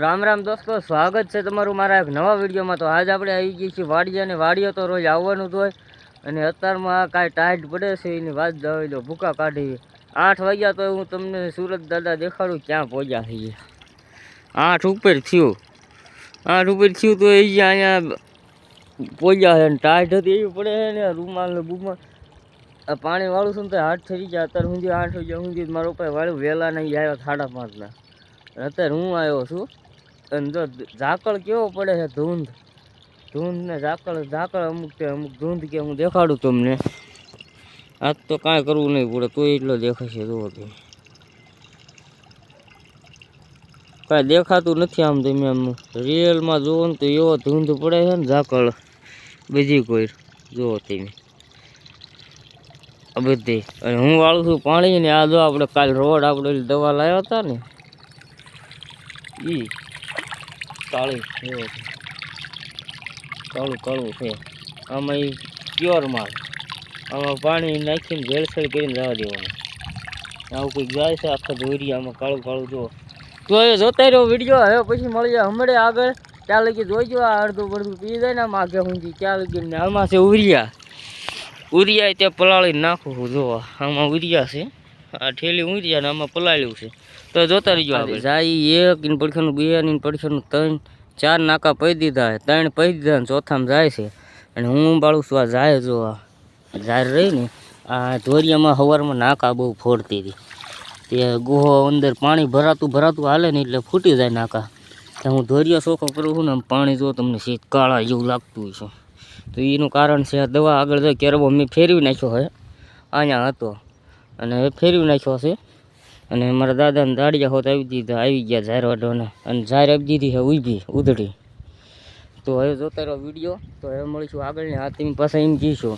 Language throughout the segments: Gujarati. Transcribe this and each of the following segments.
રામ રામ દોસ્તો, સ્વાગત છે તમારું મારા એક નવા વિડીયોમાં. તો આજ આપણે આવી ગઈ છીએ વાડીએ અને વાડીઓ તો રોજ આવવાનું જ હોય. અને અત્યારમાં કાંઈ ટાઈટ પડે છે, એની વાત જવાય દો ભૂકા કાઢી. આઠ વાગ્યા તો હું તમને સુરત દાદા દેખાડું ક્યાં પહોંચ્યા છીએ. આઠ ઉપર થયું. આઠ ઉપર થયું તો એ જ અહીંયા પહોંચ્યા છે અને ટાઈટ હતી, એવી પડે છે ને રૂમાલ ને બુમાલ. આ પાણી વાળું છું તો હાથ થઈ ગયા અત્યારે સુધી આઠ વાગ્યા હું જે મારો પાસે વાળું વહેલા નહીં આવ્યા સાડા પાંચના. અત્યારે હું આવ્યો છું. અને જો ઝાકળ કેવો પડે છે ધૂંધ? ધૂંધ ને ઝાકળ ઝાકળ અમુક છે, અમુક ધૂંધ કે હું દેખાડું તમને. આજ તો કાંઈ કરવું નહીં પડે, તોય એટલો દેખાશે, જુઓ તમે. કાંઈ દેખાતું નથી આમ તમે આમ રિયલમાં જુઓ ને તો એવો ધૂંધ પડે છે ને ઝાકળ. બીજી કોઈ, જુઓ તમે. આ બધી. અને હું વાળું છું પાણી ને આ જો આપણે કાલ રોડ આપણે દવા લાવ્યા હતા ને, ઈ કાળી એવો. કાળું કાળું છે. આમાં એ પ્યોર માલ. આમાં પાણી નાખીને ભેળસેળ કરીને જવા દેવાનું. આવું કંઈક જાય છે આખા દોરી આમાં કાળું કાળું જો તો એ જોતા રહ્યો વીડિયો. હવે પછી મળી જાય હમણે આગળ. ત્યાં લગી જોઈજો આ અડધું બડધું પી જાય ને આમ આગે સુધી ત્યાં લગી આમાં છે ઉરિયા. ઉરિયા ત્યાં પલાળી નાખું જો આમાં ઉરિયા છે. આ ઠેલી ઉરિયા ને આમાં પલાળ્યું છે. તો જોતા રહીજો આપણે જાય એક ઇન પડખાનું બે ઇન પડખાનું ત્રણ ચાર નાકા પહી દીધા ત્રણ પહી દીધા ને ચોથામાં જાય છે. અને હું બાળું છું આ જાય જો આ. જાય રહી ને આ ધોરિયામાં સવારમાં નાકા બહુ ફોડતી હતી. તે ગુહો અંદર પાણી ભરાતું ભરાતું હાલે ને એટલે ફૂટી જાય નાકા. તો હું ધોરિયા ચોખ્ખો કરું છું ને આમ પાણી જો તમને શીત કાળા જેવું લાગતું હોય છે. તો એનું કારણ છે આ દવા આગળ જાય કેરવો મેં ફેરવી નાખ્યો છે. અહીંયા હતો. અને ફેરવી નાખ્યો છે. અને મારા દાદાને દાડિયા હોત આવી દીધા આવી ગયા ઝાર વાઢવાના અને ઝાર આપી દીધી છે ઊભી ઉધડી. તો હવે જોતા રહ્યો વીડિયો. તો હવે મળીશું આગળની. હા તમે પાસે એમ કહીશું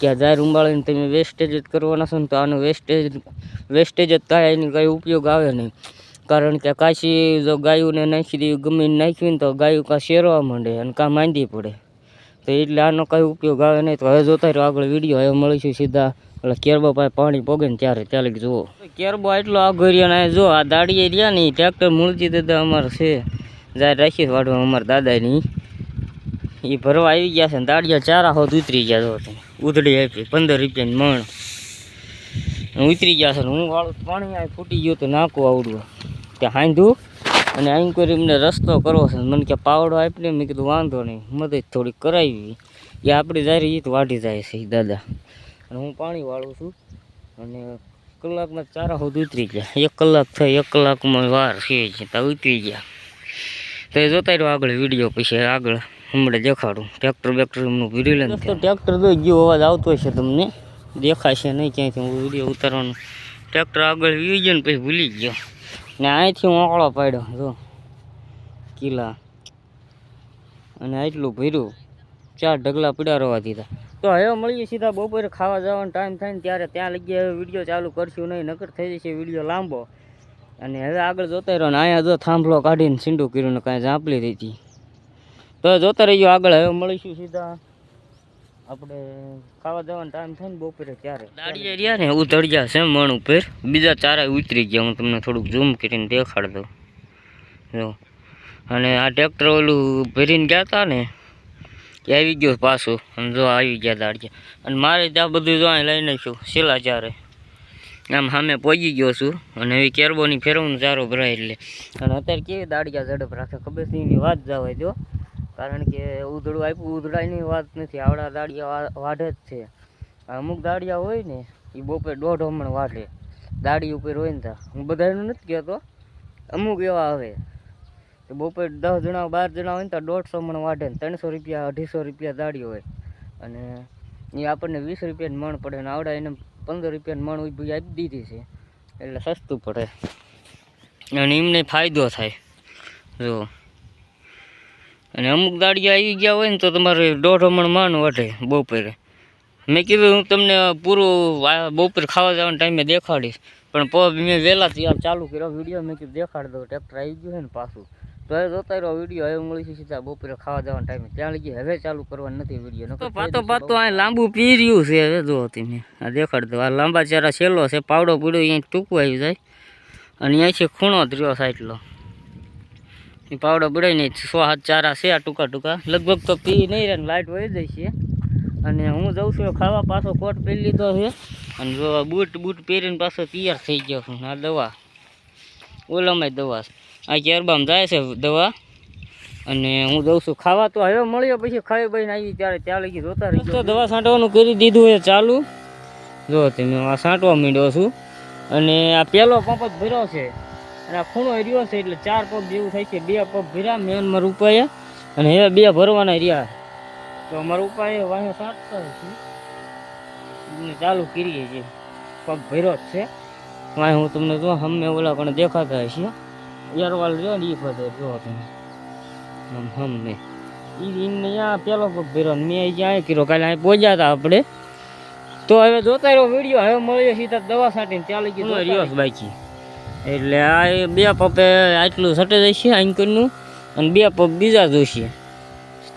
કે આ ઝાર ઉંબાળીને તમે વેસ્ટેજ જ કરવાના છો ને તો આનું વેસ્ટેજ વેસ્ટેજ જ થાય એની કાંઈ ઉપયોગ આવે નહીં. કારણ કે કાશી જો ગાયોને નાખી દઈએ ગમે એને નાખ્યું ને તો ગાયું કાં શેરવા માંડે અને કાં માંદી પડે. તો એટલે આનો કાંઈ ઉપયોગ આવે નહીં. તો હવે જોતા રહ્યો આગળ વીડિયો હવે મળીશું સીધા. એટલે કેરબો પાસે પાણી પોગે ને ત્યારે ત્યારે જુઓ. કેરબો એટલો આગળિયા ને જો, આ દાડીએ રહ્યા ને ટ્રેક્ટર મૂળજી દાદા અમારે છે. જાય રાખી વાડવા અમારા દાદાની. એ ભરવા આવી ગયા છે ને દાડિયા ચારા હોત ઉતરી ગયા તમે ઉધડી આપી, પંદર રૂપિયાની મણ. ઉતરી ગયા છે હું વાળું પાણી ફૂટી ગયું તો નાખું આવડું. ત્યાં હાંધું. અને અહીં કરી એમને રસ્તો કરવો છે. મને કે પાવડો આપીને મેં કીધું વાંધો નહીં મદદ થોડીક કરાવી. એ આપણી જારી એ તો વાઢી જાય છે દાદા. અને હું પાણી વાળું છું અને કલાકમાં ચારા હોદ ઉતરી ગયા. એક કલાક થઈ એક કલાકમાં વાર છે છે તો ઉતરી ગયા. તો એ જોતા રહ્યો આગળ વીડિયો પછી આગળ હમણાં દેખાડું. ટ્રેક્ટર બેક્ટરનું વીડિયો ભીરી ટ્રેક્ટર તો ગયો અવાજ આવતો હશે તમને. દેખાશે નહીં ક્યાંયથી હું વીડિયો ઉતારવાનું. ટ્રેક્ટર આગળ વી ગયો ને પછી ભૂલી ગયો. ને અહીંથી હું ઓકળો પાડ્યો, જો. કિલ્લા. અને આટલું ભર્યું. ચાર ઢગલા પીડારવા દીધા. તો હવે મળીએ સીધા બપોરે ખાવા જવાનો ટાઈમ થાય ને ત્યારે ત્યાં લઈ હવે વીડિયો ચાલુ કરશું નહીં, નકર થઈ જશે વીડિયો લાંબો. અને હવે આગળ જોતા રહ્યો ને અહીંયા જો થાંભલો કાઢીને સીંડું કર્યું ને કાંઈ ઝાંપલી દીધી તો જોતા રહ્યો આગળ, હવે મળીશું સીધા. આપણે ખાવા જવાનો ટાઈમ થાય ને બપોરે ત્યારે. દાડિયા રહ્યા ને ઉતળ્યા છે મણ ઉપર. બીજા ચારા ઉતરી ગયા, હું તમને થોડુંક ઝૂમ કરીને દેખાડ દઉં. જો. અને આ ટ્રેક્ટર ઓલું ભરીને ગયા હતા ને, એ આવી ગયો પાછું. અને જો આવી ગયા દાડિયા અને મારે ત્યાં બધું જો અહીં લઈને છું, છેલ્લા ચારે. આમ સામે પહોંચી ગયો છું. અને એવી કેરબોની ફેરવવાનું ચારો ભરાય એટલે. અને અત્યારે કેવી દાડિયા ઝડપ રાખે ખબર નહીં વાત જવાય જો. કારણ કે ઉધડું આપ્યું ઉધડાની વાત નથી. આવડા દાડિયા વાઢે જ છે. અમુક દાડિયા હોય ને, એ બપોરે દોઢ હમણાં વાઢે. દાડી ઉપર હોય ને હું બધાનું નથી કહેતો. અમુક એવા આવે. તો બપોરે દસ જણા, બાર જણા હોય ને તો દોઢસો મણ વાઢે ને ત્રણસો રૂપિયા, અઢીસો રૂપિયા દાડી હોય. અને એ આપણને વીસ રૂપિયાની મણ પડે ને આવડા એને પંદર રૂપિયાની મણ ઊભી આપી દીધી છે. એટલે સસ્તું પડે. અને એમને ફાયદો થાય. જો. અને અમુક દાડિયા આવી ગયા હોય ને તો તમારે દોઢ મણ માન વઢે બપોરે. મેં કીધું હું તમને પૂરું આ બપોરે ખાવા જવાના ટાઈમે દેખાડીશ. પણ પ મેં વહેલા તૈયાર ચાલુ કર્યો વીડિયો મેં કીધું દેખાડી દઉં ટ્રેક્ટર આવી ગયું છે ને પાછું. તો એ જોતા રહ્યો વીડિયો હવે મળીશું સીધા બપોરે ખાવા જવાના ટાઈમે. ત્યાં લગી હવે ચાલુ કરવાનું નથી વીડિયો તો પાતો પાતો આ લાંબુ પી રહ્યું છે હવે જો તમે આ દેખાડ દો આ લાંબા ચારા છેલ્લો છે પાવડો પીડો અહીંયા ટૂંકું આવી જાય. અને અહીંયાથી ખૂણો જ રહ્યો સાઈટલો. એ પાવડો બળાઈ નહીં સો હાથ ચારા છે આ ટૂંકા ટૂંકા. લગભગ તો પી નહીં રહે લાઇટ વહી જાય છે. અને હું જઉં છું ખાવા પાછો કોટ પહેરી લીધો છે. અને જો આ બૂટ બૂટ પહેરીને પાછો તૈયાર થઈ ગયો છું. આ દવા. ઓલામાં દવા છે. આ કેરબામાં જાય છે દવા. અને હું જઉં છું ખાવા તો હવે મળ્યો પછી ખાઈ બહીને આવી ત્યારે ત્યાં લગી જોતા રહી તો દવા છાંટવાનું કરી દીધું છે ચાલુ. જો તમે આ છાંટવા માંડ્યો છું. અને આ પહેલો પંપ જ ભર્યો છે. અને આ ખૂણો રહ્યો છે એટલે ચાર પગ જેવું થાય છે. બે પગ ભર્યા મેન મારા ઉપાય અને એ બે ભરવાના રહ્યા તો અમારા ઉપાય વાહે સાંટતા છે. ચાલુ કરીએ છીએ. પગ ભર્યો જ છે. વાહે હું તમને જો હમે ઓલા પણ દેખાતા હશે. યારવાલ રહ્યો ને એ ફતે જો તમે. આમ હમે. એને અહીંયા પેલો પગ ભર્યો ને મેં જ્યાં કર્યો કાલે અહીં પહોંચ્યા હતા આપણે. તો હવે જોતા રહ્યો વીડિયો હવે મળ્યો સીધા દવા છાંટીને. ચાલી ગયું રહ્યો. છે બાકી. એટલે આ બે પપે આટલું સટે જશે એન્કરનું અને બે પપ બીજા જોશે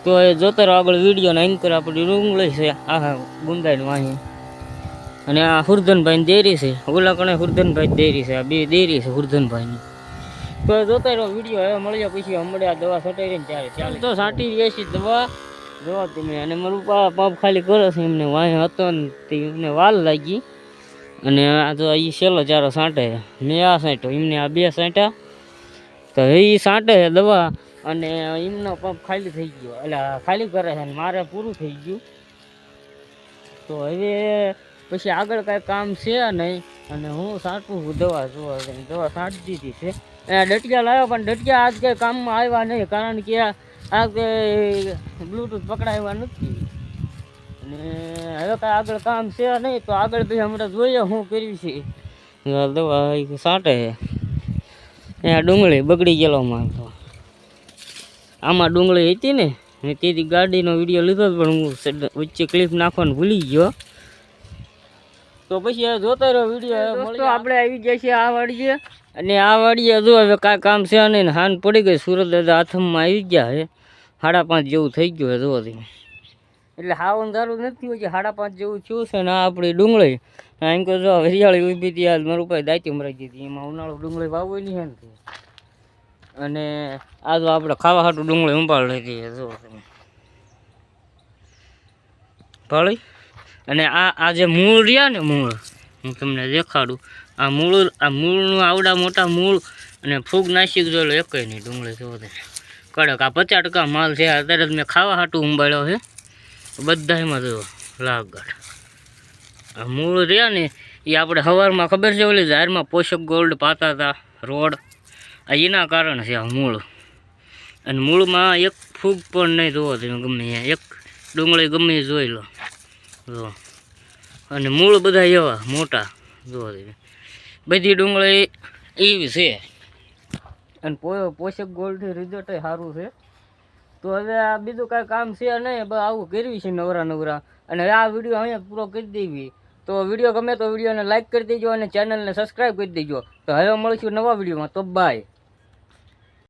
તો એ જોતો આગળ વીડિયો ને એન્કર આપણી રૂમ લઈ છે આ ગુંદાઈને વાહી. અને આ હુરધનભાઈની દેરી છે ઓલા કણે હુરધનભાઈ દેરી છે આ બે દેરી છે હુરધનભાઈની. તો જોતા રહ્યો વીડિયો હવે મળ્યો પછી હમણાં આ દવા સટાઈ રહી ત્યારે ચાલે. તો સાટી રહી છે દવા. જોવા તમે અને મારું પંપ ખાલી કરો છે એમને વાહી હતો ને એમને વાલ લાગી. અને આ તો એ છેલ્લો ચારો સાંટે મેં આ સાંટ્યો એમને આ બે સાંટ્યા તો એ સાંટે છે દવા અને એમનો પંપ ખાલી થઈ ગયો. એટલે ખાલી કરે છે મારે પૂરું થઈ ગયું. તો હવે પછી આગળ કાંઈ કામ છે નહીં. અને હું સાંટું દવા જોવા દવા સાંટી દીધી છે. ડટિયા લાવ્યો પણ ડટિયા આજ કંઈ કામમાં આવ્યા નહીં. કારણ કે આ કંઈ બ્લૂટૂથ પકડાવ્યા નથી. અને હવે કાંઈ આગળ કામ છે નહીં તો આગળ પછી હમણાં જોઈએ શું કર્યું છે. દવા એ છે. અહીંયા ડુંગળી બગડી ગયેલો માલ તો. આમાં ડુંગળી હતી ને તેથી ગાડીનો વીડિયો લીધો પણ હું વચ્ચે ક્લિપ નાખવાનું ભૂલી ગયો. તો પછી જોતા રહ્યો વીડિયો દોસ્તો આપણે આવી ગયા છીએ આ વાડીએ. અને આ વાડીએ જો હવે કાંઈ કામ છે નહીં હાન પડી ગઈ સુરત દાદા હાથમાં આવી ગયા છે. સાડા પાંચ જેવું થઈ ગયું છે જોવા તમે એટલે હાવ અંધારું નથી હોય છે સાડા પાંચ જેવું થયું છે ને આ આપણે ડુંગળી. એમ કહો જો હરિયાળી ઊભી હતી આ મારું પાસે દાયતી મરાઈ દીધી એમાં ઉનાળો ડુંગળી વાવવાની છે ને તે. અને આ તો આપણે ખાવા હાટું ડુંગળી ઉંપાળ લઈ છે જો ભળી? અને આ આ જે મૂળ રહ્યા ને મૂળ, હું તમને દેખાડું. આ મૂળ, આ મૂળનું આવડા મોટા મૂળ અને ફૂગ નાસિક જોયેલો એકેય નહીં ડુંગળી જોવો કડક, આ પચાસ ટકા માલ છે અત્યારે જ મેં ખાવા હાટું ઉંબાડ્યો છે. બધા એમાં જો લાગડ આ મૂળ રહ્યા ને એ આપણે સવારમાં ખબર છે ઓલી જાહેરમાં પોષક ગોલ્ડ પાતા હતા, રોડ. આ એના કારણે છે આ મૂળ. અને મૂળમાં એક ફૂગ પણ નહીં જોવો તમે ગમે એક ડુંગળી ગમે જોઈ લો. જો. અને મૂળ બધા એવા, મોટા. જોવો તમે. બધી ડુંગળી એવી છે. અને પોષક ગોલ્ડથી રિઝલ્ટ સારું છે. તો હવે આ બીજું કાંઈ કામ છે નહીં આવું કરવી છે નવરા નવરા. અને આ વીડિયો અહીંયા પૂરો કરી દેવી. તો વીડિયો ગમે તો વિડીયોને લાઇક કરી દેજો અને ચેનલને સબસ્ક્રાઈબ કરી દેજો. તો હવે મળીશું નવા વિડીયોમાં. તો બાય